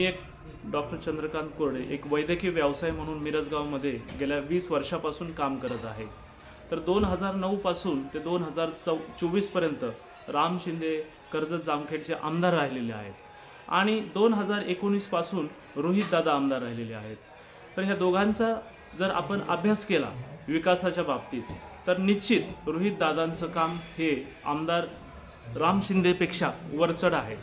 एक डॉक्टर चंद्रकांत कोरडे एक वैद्यकीय व्यवसाय म्हणून मिरजगावमध्ये गेल्या वीस वर्षापासून काम करत आहे. तर दोन हजार नऊपासून ते दोन हजार चौ चोवीसपर्यंत राम शिंदे कर्जत जामखेडचे आमदार राहिलेले आहेत. आणि दोन हजार एकोणीसपासून रोहितदादा आमदार राहिलेले आहेत. तर ह्या दोघांचा जर आपण अभ्यास केला विकासाच्या बाबतीत तर निश्चित रोहितदादांचं काम हे आमदार राम शिंदेपेक्षा वरचढ आहे.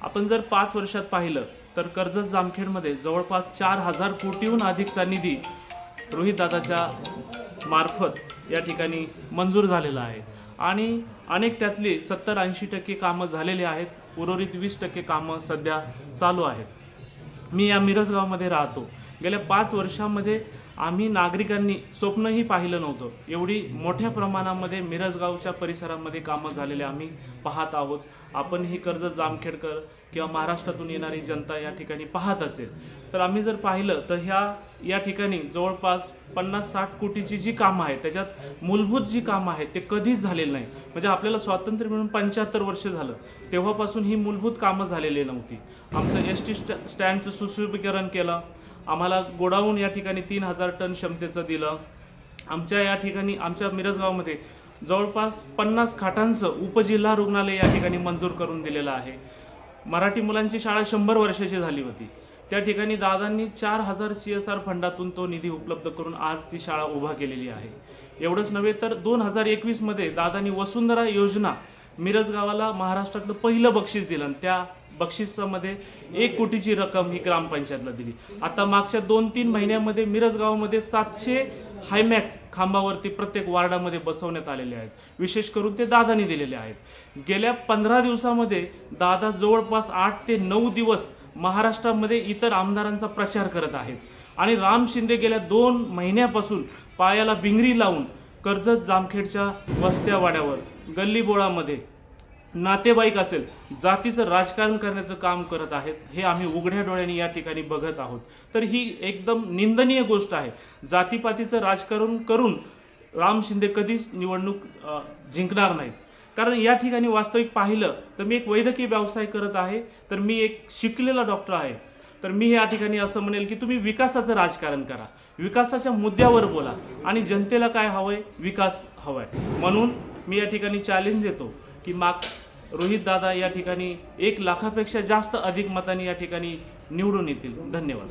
आपण जर पाच वर्षात पाहिलं तर कर्जत जामखेडमध्ये जवळपास चार हजार कोटीहून अधिकचा निधी रोहितदादाच्या मार्फत या ठिकाणी मंजूर झालेला आहे. आणि अनेक त्यातली सत्तर ऐंशी टक्के कामं झालेली आहेत. उर्वरित वीस टक्के कामं सध्या चालू आहेत. मी या मिरजगावमध्ये राहतो. गेल्या पाच वर्षामध्ये आम्ही नागरिकांनी स्वप्नही पाहिलं नव्हतं. एवढी मोठ्या प्रमाणामध्ये मिरजगावच्या परिसरामध्ये कामं झालेले आम्ही पाहत आहोत. आपण ही कर्ज जामखेडकर किंवा महाराष्ट्रातून येणारी जनता या ठिकाणी पाहत असेल. तर आम्ही जर पाहिलं तर ह्या या ठिकाणी जवळपास पन्नास साठ कोटीची जी कामं आहेत त्याच्यात मूलभूत जी कामं आहेत ते कधीच झालेलं नाही म्हणजे आपल्याला स्वातंत्र्य मिळून पंच्याहत्तर वर्ष झालं. तेव्हापासून ही मूलभूत कामं झालेली नव्हती. आमचं एस टी स्टँडचं सुशोभीकरण केलं. आम्हाला गोडाऊन या ठिकाणी तीन हजार टन क्षमतेचं दिलं. आमच्या या ठिकाणी आमच्या मिरजगावमध्ये जवळपास पन्नास खाटांचं उपजिल्हा रुग्णालय या ठिकाणी मंजूर करून दिलेलं आहे. मराठी मुलांची शाळा शंभर वर्षाची झाली होती. त्या ठिकाणी दादांनी चार हजार सी एस आर फंडातून तो निधी उपलब्ध करून आज ती शाळा उभा केलेली आहे. एवढंच नव्हे तर दोन हजार एकवीसमध्ये दादांनी वसुंधरा योजना मिरज गावाला महाराष्ट्रातलं पहिलं बक्षीस दिलं आणि त्या बक्षिसामध्ये एक कोटीची रक्कम ही ग्रामपंचायतला दिली. आता मागच्या दोन तीन महिन्यामध्ये मिरज गावामध्ये सातशे हायमॅक्स खांबावरती प्रत्येक वार्डामध्ये बसवण्यात आलेले आहेत. विशेष करून ते दादानी दिलेले आहेत. गेल्या पंधरा दिवसामध्ये दादा जवळपास आठ ते नऊ दिवस महाराष्ट्रामध्ये इतर आमदारांचा प्रचार करत आहेत. आणि राम शिंदे गेल्या दोन महिन्यापासून पायाला बिंगरी लावून कर्जत जामखेडच्या वस्त्या वाड्यावर गल्लीबोळामध्ये नातेवाईक असेल जातीचं राजकारण करण्याचं काम करत आहेत हे आम्ही उघड्या डोळ्यांनी या ठिकाणी बघत आहोत. तर ही एकदम निंदनीय गोष्ट आहे. जातीपातीचं राजकारण करून राम शिंदे कधीच निवडणूक जिंकणार नाहीत कारण या ठिकाणी वास्तविक पाहिलं तर मी एक वैद्यकीय व्यवसाय करत आहे तर मी एक शिकलेला डॉक्टर आहे. तर मी या ठिकाणी असं म्हणेल की तुम्ही विकासाचं राजकारण करा. विकासाच्या मुद्द्यावर बोला. आणि जनतेला काय हवंय? विकास हवाय. म्हणून मी या ठिकाणी चॅलेंज देतो की माग रोहित दादा या ठिकाणी एक लाखापेक्षा जास्त अधिक मतांनी या ठिकाणी निवडून येतील. धन्यवाद.